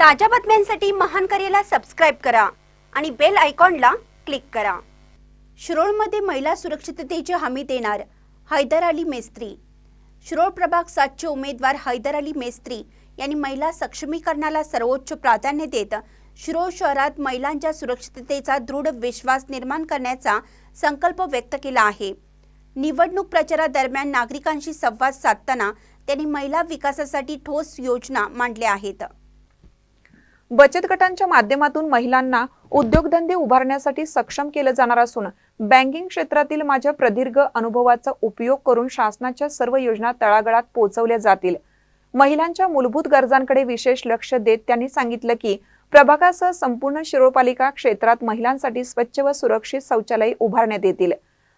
ताज्या बातम्यांसाठी महान करेला सबस्क्राईब करा आणि बेल आयकॉनला क्लिक करा. शिरोळमध्ये महिला सुरक्षिततेची हमी देणार हैदर अली मेस्त्री. शिरोळ प्रभाग सातचे उमेदवार हैदर अली मेस्त्री यांनी महिला सक्षमीकरणाला सर्वोच्च प्राधान्य देत शिरोळ शहरात महिलांच्या सुरक्षिततेचा दृढ विश्वास निर्माण करण्याचा संकल्प व्यक्त केला आहे. निवडणूक प्रचारादरम्यान नागरिकांशी संवाद साधताना त्यांनी महिला विकासासाठी ठोस योजना मांडल्या आहेत. बचत गटांच्या माध्यमातून महिलांना उद्योगधंदे उभारण्यासाठी सक्षम केलं जाणार असून बँकिंग क्षेत्रातील माझ्या प्रदीर्घ अनुभवाचा उपयोग करून शासनाच्या सर्व योजना तळागळात पोहोचवल्या जातील. महिलांच्या मूलभूत गरजांकडे विशेष लक्ष देत त्यांनी सांगितलं की प्रभागासह संपूर्ण शिरोपालिका क्षेत्रात महिलांसाठी स्वच्छ व सुरक्षित शौचालय उभारण्यात येतील.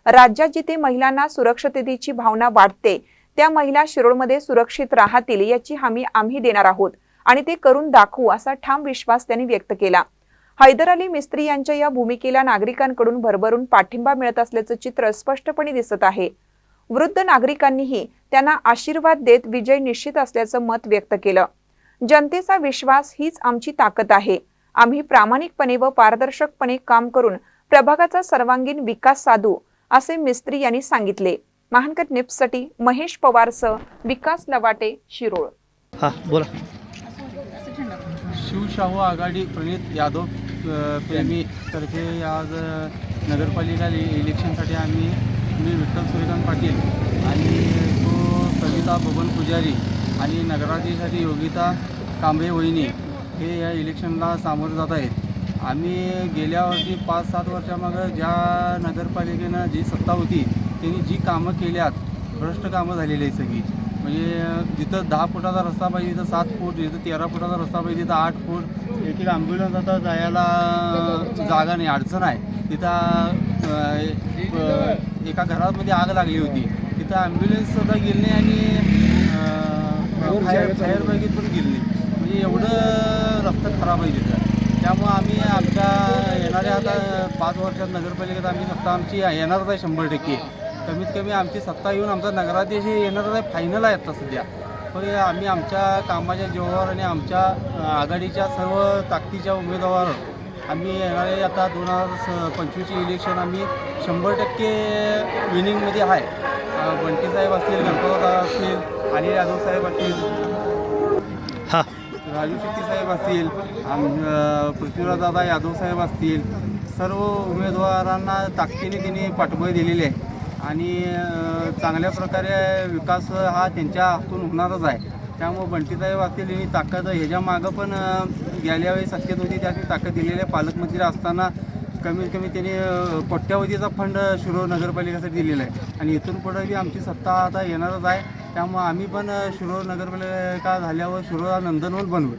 राज्यात जिथे महिलांना सुरक्षिततेची भावना वाटते त्या महिला शिरोळमध्ये सुरक्षित राहतील याची हमी आम्ही देणार आहोत. आणि ते करून दाखवू असा ठाम विश्वास त्यांनी व्यक्त केला. हैदर अली मिस्त्री यांच्या या भूमिकेला नागरिकांकडून भरभरून पाठिंबा मिळत असल्याचं चित्र स्पष्टपणे दिसत आहे. वृद्ध नागरिकांनीही त्यांना आशीर्वाद देत विजय निश्चित असल्याचं मत व्यक्त केलं. जनतेचा विश्वास हीच आमची ताकद आहे. आम्ही प्रामाणिकपणे व पारदर्शकपणे काम करून प्रभागाचा सर्वांगीण विकास साधू असे मिस्त्री यांनी सांगितले. महानकर निप्ससाठी महेश पवारसह विकास लवाटे शिरोळ. हा बोला. शिवशाहू आघाडी प्रणित यादव प्रेमी तर्फे आज नगरपालिका इलेक्शनसाठी आम्ही मी विठ्ठल सूर्यकांत पाटील आणि तो सविता बबन पुजारी आणि नगराध्यक्षासाठी योगिता कांबळे वहिनी हे या इलेक्शनला सामोरं जात आहेत. आम्ही गेल्या वर्षी पाच सात वर्षामागं ज्या नगरपालिकेनं जी सत्ता होती त्यांनी जी कामं केल्यात भ्रष्ट कामं झालेली आहे सगळी. म्हणजे जिथं दहा फुटाचा रस्ता पाहिजे तिथं सात फूट जिथं तेरा फुटाचा रस्ता पाहिजे तिथं आठ फूट एक एक ॲम्ब्युलन्स आता जायला जागा नाही अडचण आहे. तिथं एका घरामध्ये आग लागली होती. तिथं ॲम्ब्युलन्ससुद्धा गेली नाही आणि फायर फायर ब्रिगेड पण गेली म्हणजे एवढं रस्ता खराब आहे तिथं. त्यामुळं आम्ही आमच्या येणाऱ्या आता पाच वर्षात नगरपालिकेत आम्ही सत्ता आमची येणारच आहे शंभर टक्के. कमीत कमी आमची सत्ता येऊन आमचा नगराध्यक्ष हे आहे फायनल आहे आता सध्या पण आम्ही आमच्या कामाच्या जीवावर आणि आमच्या आघाडीच्या सर्व ताकदीच्या उमेदवार आम्ही येणारे आता दोन हजार स पंचवीसचे इलेक्शन आम्ही शंभर टक्के विनिंगमध्ये आहे. अं, बंटी साहेब असतील गणपतराव असतील अनिल यादव साहेब असतील हा. राजू साहेब असतील आम पृथ्वीराज दादा यादव साहेब असतील सर्व उमेदवारांना ताकदीने त्यांनी पाठबळ दिलेले आहे. आणि चांगल्या प्रकारे विकास हा त्यांच्या हातून होणारच आहे. त्यामुळे बंटीताई वाचतील यांनी ताकद ह्याच्या मागं पण गेल्या वेळी सत्तेत होती त्याची ताकद दिलेली आहे पालकमंत्री असताना कमीत कमी त्यांनी कोट्यावधीचा फंड शिरोळ नगरपालिकेसाठी दिलेला आहे. आणि इथून पुढे बी आमची सत्ता आता येणारच आहे. त्यामुळे आम्ही पण अ, शिरोळ नगरपालिका झाल्यावर शिरोळला नंदनवन बनवू.